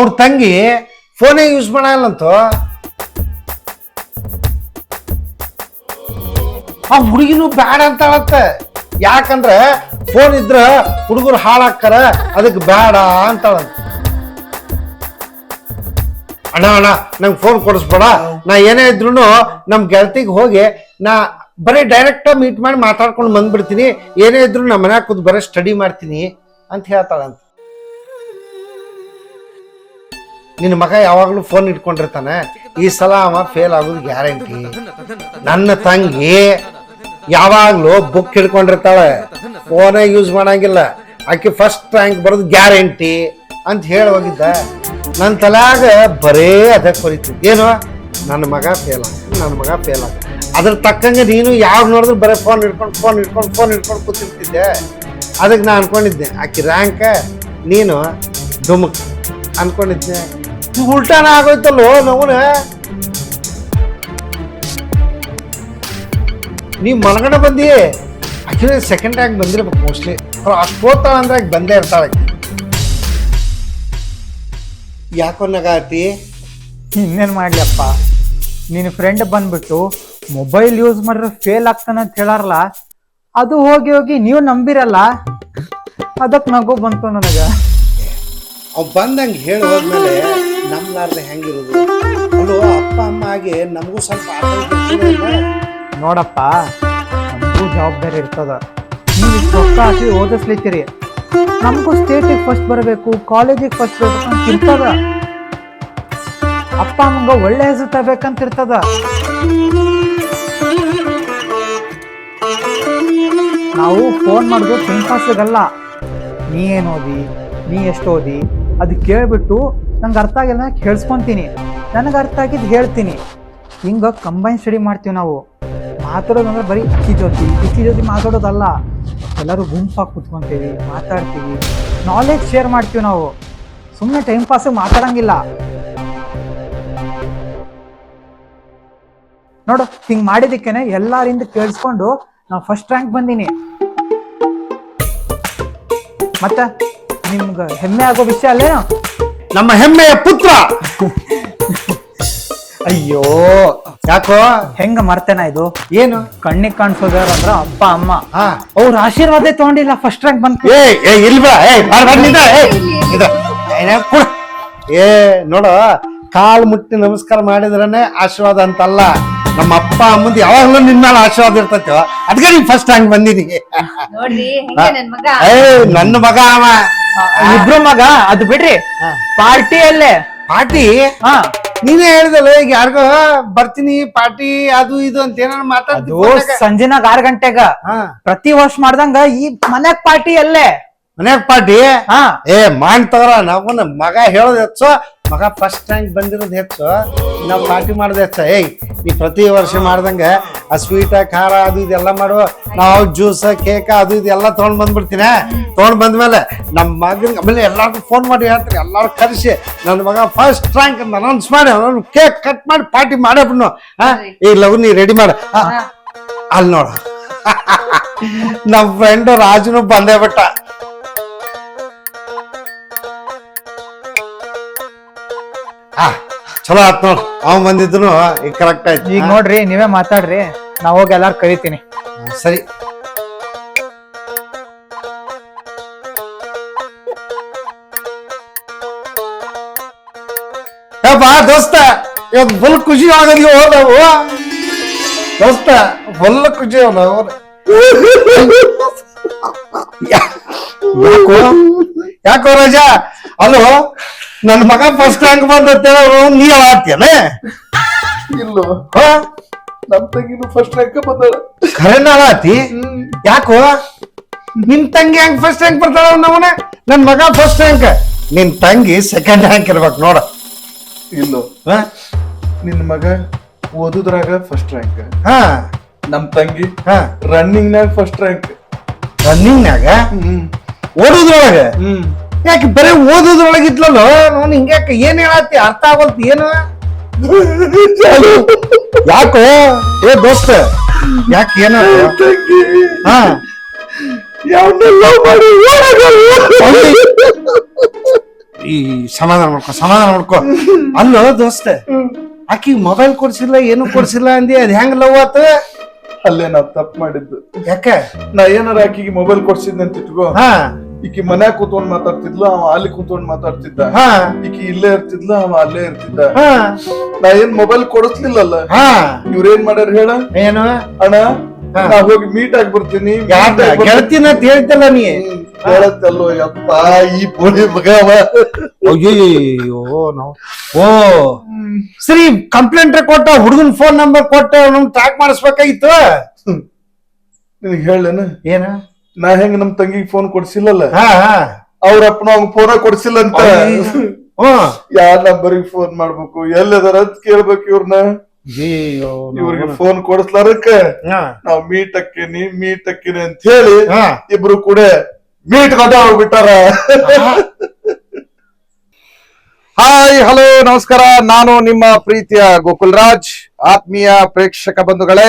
ಅವ್ರ ತಂಗಿ ಫೋನೇ ಯೂಸ್ ಮಾಡಲ್ಲಂತು ಆ ಹುಡುಗಿನೂ ಬ್ಯಾಡ ಅಂತಾಳತ್ತ ಯಾಕಂದ್ರೆ ಫೋನ್ ಇದ್ರ ಹುಡುಗರು ಹಾಳಾಕ್ತಾರ ಅದಕ್ಕೆ ಬೇಡ ಅಂತಾಳಂತ. ಅಣ್ಣ ಅಣ್ಣ, ನಂಗೆ ಫೋನ್ ಕೊಡಿಸ್ಬೇಡ. ನಾ ಏನೇ ಇದ್ರು ನಮ್ ಗೆಳತಿಗೆ ಹೋಗಿ ನಾ ಬರೀ ಡೈರೆಕ್ಟ್ ಮೀಟ್ ಮಾಡಿ ಮಾತಾಡ್ಕೊಂಡು ಬಂದ್ಬಿಡ್ತೀನಿ. ಏನೇ ಇದ್ರು ನಮ್ಮ ಮನ್ಯಾಗ ಕೂತ್ ಬರೀ ಸ್ಟಡಿ ಮಾಡ್ತೀನಿ ಅಂತ ಹೇಳ್ತಾಳಂತ. ನಿನ್ನ ಮಗ ಯಾವಾಗಲೂ ಫೋನ್ ಇಟ್ಕೊಂಡಿರ್ತಾನೆ. ಈ ಸಲ ಅವ ಫೇಲ್ ಆಗೋದು ಗ್ಯಾರಂಟಿ ನನ್ನ ತಂಗಿ ಯಾವಾಗಲೂ ಬುಕ್ ಹಿಡ್ಕೊಂಡಿರ್ತಾಳೆ. ಫೋನೇ ಯೂಸ್ ಮಾಡಂಗಿಲ್ಲ. ಆಕೆ ಫಸ್ಟ್ ರ್ಯಾಂಕ್ ಬರೋದು ಗ್ಯಾರಂಟಿ ಅಂತ ಹೇಳಿ ಹೋಗಿದ್ದ. ನನ್ನ ತಲೆಯಾಗ ಬರೇ ಅದಕ್ಕೆ ಕೊರಿತು. ಏನು? ನನ್ನ ಮಗ ಫೇಲ್ ಆಗ ನನ್ನ ಮಗ ಫೇಲ್ ಆಗ ಅದ್ರ ತಕ್ಕಂಗೆ ನೀನು ಯಾವಾಗ ನೋಡಿದ್ರು ಬರೀ ಫೋನ್ ಹಿಡ್ಕೊಂಡು ಫೋನ್ ಹಿಡ್ಕೊಂಡು ಫೋನ್ ಹಿಡ್ಕೊಂಡು ಕೂತಿರ್ತಿದ್ದೆ. ಅದಕ್ಕೆ ನಾನು ಅನ್ಕೊಂಡಿದ್ದೆ, ಆಕೆ ರ್ಯಾಂಕ ನೀನು ಡುಮುಕ್ ಅನ್ಕೊಂಡಿದ್ದೆ. ಉಲ್ಟಾನ ಆಗೋಯ್ತಲ್ಲೋ ನೋವನ ನೀ ಮಲಗಡೆ ಬಂದಿ ಆಕ್ಚುಲಿ ಸೆಕೆಂಡ್ ರ್ಯಾಂಕ್ ಬಂದಿರ್ಬೇಕು ಮೋಸ್ಟ್ಲಿ ಅಷ್ಟು ಓದ್ತಾಳ ಅಂದ್ರೆ ಆಕಿ ಬಂದೇ ಇರ್ತಾಳೆ. ಯಾಕೋ ನಗಾತಿ? ಇನ್ನೇನು ಮಾಡ್ಲಪ್ಪ ನಿನ್ನ ಫ್ರೆಂಡ್ ಬಂದ್ಬಿಟ್ಟು ಮೊಬೈಲ್ ಯೂಸ್ ಮಾಡಿದ್ರೆ ಫೇಲ್ ಆಗ್ತಾನೆ ಅಂತ ಹೇಳಾರಲ್ಲ ಅದು ಹೋಗಿ ಹೋಗಿ ನೀವು ನಂಬಿರಲ್ಲ? ಅದಕ್ಕೆ ನಗು ಬಂತು ನನಗೆ. ಅವ್ ಬಂದಂಗೆ ಹೇಳಿ ಹೋದ್ಮೇಲೆ ನಮ್ಲಾರ್ದೆ ಹೆಂಗಿರೋದು? ಅವಳು ಅಪ್ಪ, ಅಮ್ಮ ಆಗಿ ನಮಗೂ ಸ್ವಲ್ಪ ನೋಡಪ್ಪ, ನಮಗೂ ಜವಾಬ್ದಾರಿ ಇರ್ತದ. ನೀವು ರೊಕ್ಕ ಹಾಕಿ ಓದಿಸ್ಲಿತ್ತೀರಿ ನಮಗೂ ಸ್ಟೇಟಿಗೆ ಫಸ್ಟ್ ಬರಬೇಕು ಕಾಲೇಜಿಗೆ ಫಸ್ಟ್ ಬರಬೇಕು ಅಂತ ಇರ್ತದ. ಅಪ್ಪ, ಅಮ್ಮಂಗ ಒಳ್ಳೆ ಹೆಸರು ತರಬೇಕಂತ ಇರ್ತದ. ನಾವು ಫೋನ್ ಮಾಡೋದು ಟೈಮ್ ಪಾಸ್ಗಲ್ಲ ನೀ ಏನು ಓದಿ? ನೀ ಎಷ್ಟು ಓದಿ? ಅದು ಕೇಳ್ಬಿಟ್ಟು ನಂಗೆ ಅರ್ಥ ಆಗಿಲ್ಲ ಕೇಳಿಸ್ಕೊತೀನಿ. ನನಗೆ ಅರ್ಥ ಆಗಿದ್ದು ಹೇಳ್ತೀನಿ. ಹಿಂಗೆ ಕಂಬೈನ್ ಸ್ಟಡಿ ಮಾಡ್ತೀವಿ ನಾವು. ಮಾತಾಡೋದಂದ್ರೆ ಬರೀ ಅಕ್ಕಿ ಜೊತೆ. ಇಕ್ಕಿ ಜೊತೆ ಮಾತಾಡೋದಲ್ಲ. ಎಲ್ಲರೂ ಗುಂಪಾಗಿ ಕುತ್ಕೊತೀವಿ, ಮಾತಾಡ್ತೀವಿ. ನಾಲೆಜ್ ಶೇರ್ ಮಾಡ್ತೀವಿ ನಾವು. ಸುಮ್ಮನೆ ಟೈಮ್ ಪಾಸ್ ಮಾತಾಡಂಗಿಲ್ಲ. ನೋಡು, ಹಿಂಗೆ ಮಾಡಿದಕ್ಕೇನೆ ಎಲ್ಲರಿಂದ ಕೇಳಿಸ್ಕೊಂಡು ನಾವು ಫಸ್ಟ್ ರ್ಯಾಂಕ್ ಬಂದೀನಿ. ಮತ್ತೆ ನಿಮ್ಗೆ ಹೆಮ್ಮೆ ಆಗೋ ವಿಷಯ ಅಲ್ಲೇನು? ನಮ್ಮ ಹೆಮ್ಮೆಯ ಪುತ್ರ. ಅಯ್ಯೋ ಯಾಕೋ? ಹೆಂಗ ಮರ್ತೇನ ಇದು? ಏನು? ಕಣ್ಣಿಗೆ ಕಾಣಿಸೋದಾರ ಅಂದ್ರ ಅಪ್ಪ ಅಮ್ಮ. ಹಾ. ಅವ್ರ ಆಶೀರ್ವಾದ ತಗೊಂಡಿಲ್ಲ ಫಸ್ಟ್ ರ್ಯಾಂಕ್ ಬಂತು ಏ ಏ ಇಲ್ವಾ ಏ ಬಾರ್ ಬಾರ್ನಿಂದ, ಏ, ಇದ, ಏನೇ ಕೊಡು. ಏ ನೋಡು ಕಾಲ್ ಮುಟ್ಟಿ ನಮಸ್ಕಾರ ಮಾಡಿದ್ರನೆ ಆಶೀರ್ವಾದ ಅಂತಲ್ಲ. ನಮ್ಮ ಅಪ್ಪ ಅಮ್ಮಂದು ಯಾವಾಗ್ಲೂ ನಿನ್ ಮೇಲೆ ಆಶೀರ್ವಾದ ಇರ್ತೈತೆ. ಅದಕ್ಕೆ ನೀನ್ ಫಸ್ಟ್ ಹಂಗ್ ಬಂದಿನಿ ನೋಡ್ರಿ ಹೆಂಗೆ ನನ್ ಮಗ? ಏ ನನ್ನ ಮಗ ಅವ. ಇಬ್ರು ಮಗ ಅದು ಬಿಡ್ರಿ ಪಾರ್ಟಿ ಅಲ್ಲೇ. ಪಾರ್ಟಿ? ಹಾ. ನೀನೇ ಹೇಳಿದಲ್ಲ ಈಗ ಯಾರಿಗೋ ಬರ್ತೀನಿ ಪಾರ್ಟಿ ಅದು ಇದು ಅಂತ ಏನಾರ ಅದು ಮಾತಾಡ್ತೀವಿ ಸಂಜೆನಾಗ ಆರ್ ಗಂಟೆಗ. ಹಾ. ಪ್ರತಿ ವರ್ಷ ಮಾಡ್ದಂಗ ಈ ಮನ್ಯಾಗ ಪಾರ್ಟಿ ಅಲ್ಲೇ. ಮನ್ಯಾಗ ಪಾರ್ಟಿ? ಹಾ. ಏ ಮಾಡ್ ತಗೋರ ನಾವು ಮಗ ಹೇಳೋದ್ ಹೆಚ್ಚು ಮಗ ಫಸ್ಟ್ ರ್ಯಾಂಕ್ ಬಂದಿರೋದು ಹೆಚ್ಚು. ನಾವು ಪಾರ್ಟಿ ಮಾಡೋದು ಹೆಚ್ಚು. ಏಯ್ ನೀ ಪ್ರತಿ ವರ್ಷ ಮಾಡ್ದಂಗೆ ಆ ಸ್ವೀಟ ಖಾರ ಅದು ಇದೆಲ್ಲ ಮಾಡು. ನಾವು ಜ್ಯೂಸ ಕೇಕ ಅದು ಇದೆಲ್ಲ ತೊಗೊಂಡ್ ಬಂದ್ಬಿಡ್ತೀನಿ. ತೊಗೊಂಡ್ ಬಂದ್ಮೇಲೆ ನಮ್ಮ ಮಗನ ಆಮೇಲೆ ಎಲ್ಲಾರ್ಗೂ ಫೋನ್ ಮಾಡಿ ಹೇಳ್ತಾರೆ ಎಲ್ಲಾರು ಕರೆಸಿ. ನನ್ನ ಮಗ ಫಸ್ಟ್ ರ್ಯಾಂಕ್ ಅಂತ ಅನೌನ್ಸ್ ಮಾಡಿ ಅವನು ಕೇಕ್ ಕಟ್ ಮಾಡಿ ಪಾರ್ಟಿ ಮಾಡೇ ಬಿಡ್ನು. ಈ ಲವ್ ನೀ ರೆಡಿ ಮಾಡ. ಅಲ್ಲಿ ನೋಡು. ನಮ್ಮ ಫ್ರೆಂಡ್ ರಾಜನು ಬಂದೇ ಬಿಟ್ಟ. ಚಲೋ ಆತ್ ನೋಡ್. ಅವ್ ಬಂದಿದ್ರು ಈಗ ಕರೆಕ್ಟ್ ಆಯ್ತು. ಈಗ ನೋಡ್ರಿ ನೀವೇ ಮಾತಾಡ್ರಿ. ನಾ ಹೋಗಿ ಎಲ್ಲಾರು ಕರಿತೀನಿ. ಸರಿ. ಬಾ ದೋಸ್ತ ಇವತ್ತು ಫುಲ್ ಖುಷಿ ಆಗದ್ವಿ ಹೋದವು. ದೋಸ್ತ ಫುಲ್ ಖುಷಿ ಯಾಕೋ? ಯಾಕೋ ರಾಜ? ಅಲ್ಲೋ ನನ್ನ ಮಗ ಫಸ್ಟ್ ರ್ಯಾಂಕ್ ಬಂದತ್ತೆ ನೀ ಹೇಳ್ತೀಯನೇ ಇಲ್ಲೋ. ಹಾ? ನಮ್ ತಂಗಿನು ಫಸ್ಟ್ ರ್ಯಾಂಕ್ ಬಂದಾಳ. ಯಾಕೋ? ನಿನ್ ತಂಗಿ ಹೆಂಗ್ ಫಸ್ಟ್ ರ್ಯಾಂಕ್ ಬರ್ತಾಳ ನವನ ನನ್ ಮಗ ಫಸ್ಟ್ ರ್ಯಾಂಕ್ ನಿನ್ ತಂಗಿ ಸೆಕೆಂಡ್ ರ್ಯಾಂಕ್ ಇರ್ಬೇಕು ನೋಡ. ಇಲ್ಲೋ. ಹಾ? ನಿನ್ ಮಗ ಓದುದ್ರಾಗ ಫಸ್ಟ್ ರ್ಯಾಂಕ್ ಹಾ. ನಮ್ ತಂಗಿ ಹಾ. ರನ್ನಿಂಗ್ ನಾಗ ಫಸ್ಟ್ ರ್ಯಾಂಕ್ ರನ್ನಿಂಗ್ನಾಗ ಹ್ಮ್. ಓದುದ್ರಾಗ ಹ್ಮ್. ಯಾಕೆ ಬರೀ ಓದೋದ್ರೊಳಗೆ ಇದ್ಲಲ್ಲ ನಾನು ಹಿಂಗ್ಯಾಕ ಏನ್ ಹೇಳತ್ತಿ? ಅರ್ಥ ಆಗೋಲ್ತಿ ಏನು? ಯಾಕೋ? ಏ ದೋಸ್ತ ಯಾಕೆ ಏನ ಹಾ. ಈ ಸಮಾಧಾನ ಮಾಡ್ಕೊ ಸಮಾಧಾನ ಮಾಡ್ಕೊ. ಅಲ್ಲೋ ದೋಸ್ತ ಆಕಿ ಮೊಬೈಲ್ ಕೊಡ್ಸಿಲ್ಲ ಏನು ಕೊಡ್ಸಿಲ್ಲ ಅಂದಿ? ಅದ್ ಹೆಂಗ್ ಲವ್ ಆತ? ಅಲ್ಲೇ ನಾವ್ ತಪ್ಪು ಮಾಡಿದ್ದು. ಯಾಕೆ? ನಾ ಏನಾರ ಆಕಿಗೆ ಮೊಬೈಲ್ ಕೊಡ್ಸಿದ್ನಂತ ಅಂತ ಇಟ್ಕೋ. ಹಾ. ಈಕಿ ಮನ್ಯಾಗ ಕೂತ್ಕೊಂಡ್ ಮಾತಾಡ್ತಿದ್ಲು ಅವ ಅಲ್ಲಿ ಕೂತ್ಕೊಂಡ್ ಮಾತಾಡ್ತಿದ್ದ. ಹಾ. ಈಕಿ ಇಲ್ಲೇ ಇರ್ತಿದ್ಲ ಅವ ಅಲ್ಲೇ ಇರ್ತಿದ್ದ. ಹಾ. ನಾ ಏನ್ ಮೊಬೈಲ್ ಕೊಡಿಸ್ಲಿಲ್ಲಲ್ಲ? ಹಾ. ಇವ್ರೇನ್ ಮಾಡ್ಯಾರ ಹೇಳ? ಏನು? ಅಣ್ಣ. ನಾ ಹೋಗಿ ಮೀಟ್ ಆಗಿ ಬರ್ತೀನಿ ಗೆಳತಿನ ಅಂತ ಹೇಳ್ತಲ್ಲ ನೀ. ಹೇಳತ್ತಲ್ಲೋ ಯಪ್ಪ ಈ ಪೋಲಿ ಮಗ ಅವ. ಅಯ್ಯೋ ನಾವು ಓ. ಸರಿ ಕಂಪ್ಲೇಂಟ್ ಕೊಟ್ಟ ಹುಡುಗನ್ ಫೋನ್ ನಂಬರ್ ಕೊಟ್ಟ ನಮ್ ಟ್ರ್ಯಾಕ್ ಮಾಡಿಸ್ಬೇಕಾಗಿತ್ತು? ನಿನಗೆ ಹೇಳೇನು ಏನ? ನಾ ಹೆಂಗ್ ನಮ್ ತಂಗಿಗೆ ಫೋನ್ ಕೊಡ್ಸಿಲ್ಲಲ್ಲ? ಹಾ ಹಾ. ಅವ್ರ ಅಪ್ಪನ ಅವ್ನ ಫೋನ ಕೊಡ್ಸಿಲ್ಲ ಅಂತ ಹ್ಮ್ ಯಾರ್ ನಂಬರಿಗೆ ಫೋನ್ ಮಾಡ್ಬೇಕು? ಎಲ್ಲದಾರ ಅಂತ ಕೇಳ್ಬೇಕು ಇವ್ರನ್ನ ಅಯ್ಯೋ ಇವ್ರಿಗೆ ಫೋನ್ ಕೊಡಿಸ್ಲಾರಕ್ಕ ಹಾ. ನಾವ್ ಮೀಟ್ ಅಕ್ಕಿನಿ ಮೀಟ್ ಅಕ್ಕಿನಿ ಅಂತ ಹೇಳಿ ಹಾ. ಇಬ್ರು ಕೂಡ ಮೀಟ್ ಕೊಟ್ಟ ಹೋಗ್ಬಿಟ್ಟಾರ. ಹಾಯ್ ಹಲೋ ನಮಸ್ಕಾರ. ನಾನು ನಿಮ್ಮ ಪ್ರೀತಿಯ ಗೋಕುಲ್ ರಾಜ್ ಆತ್ಮೀಯ ಪ್ರೇಕ್ಷಕ ಬಂಧುಗಳೇ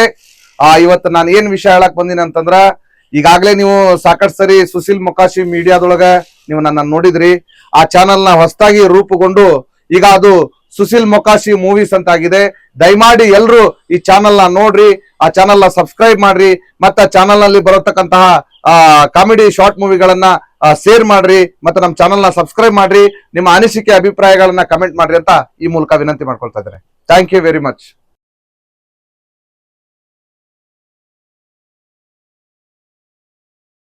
ಆ ಇವತ್ತು ನಾನು ಏನ್ ವಿಷಯ ಹೇಳಕ್ ಬಂದಿನಿ ಅಂತಂದ್ರ ಈಗಾಗ್ಲೇ ನೀವು ಸಾಕಷ್ಟು ಸರಿ ಸುಶೀಲ್ ಮೊಕಾಶಿ ಮೀಡಿಯಾದೊಳಗೆ ನೀವು ನನ್ನ ನೋಡಿದ್ರಿ. ಆ ಚಾನಲ್ನ ಹೊಸದಾಗಿ ರೂಪುಗೊಂಡು ಈಗ ಅದು ಸುಶೀಲ್ ಮೊಕಾಶಿ ಮೂವೀಸ್ ಅಂತ ಆಗಿದೆ ದಯಮಾಡಿ ಎಲ್ಲರೂ ಈ ಚಾನಲ್ನ ನೋಡ್ರಿ, ಆ ಚಾನೆಲ್ ಸಬ್ಸ್ಕ್ರೈಬ್ ಮಾಡ್ರಿ, ಮತ್ತೆ ಚಾನೆಲ್ನಲ್ಲಿ ಬರತಕ್ಕಂತಹ ಕಾಮಿಡಿ ಶಾರ್ಟ್ ಮೂವಿಗಳನ್ನ ಶೇರ್ ಮಾಡ್ರಿ, ಮತ್ತೆ ನಮ್ಮ ಚಾನಲ್ನ ಸಬ್ಸ್ಕ್ರೈಬ್ ಮಾಡ್ರಿ, ನಿಮ್ಮ ಅನಿಸಿಕೆ, ಅಭಿಪ್ರಾಯಗಳನ್ನ ಕಮೆಂಟ್ ಮಾಡ್ರಿ ಅಂತ ಈ ಮೂಲಕ ವಿನಂತಿ ಮಾಡ್ಕೊಳ್ತಾ ಇದ್ದಾರೆ ಥ್ಯಾಂಕ್ ಯು ವೆರಿ ಮಚ್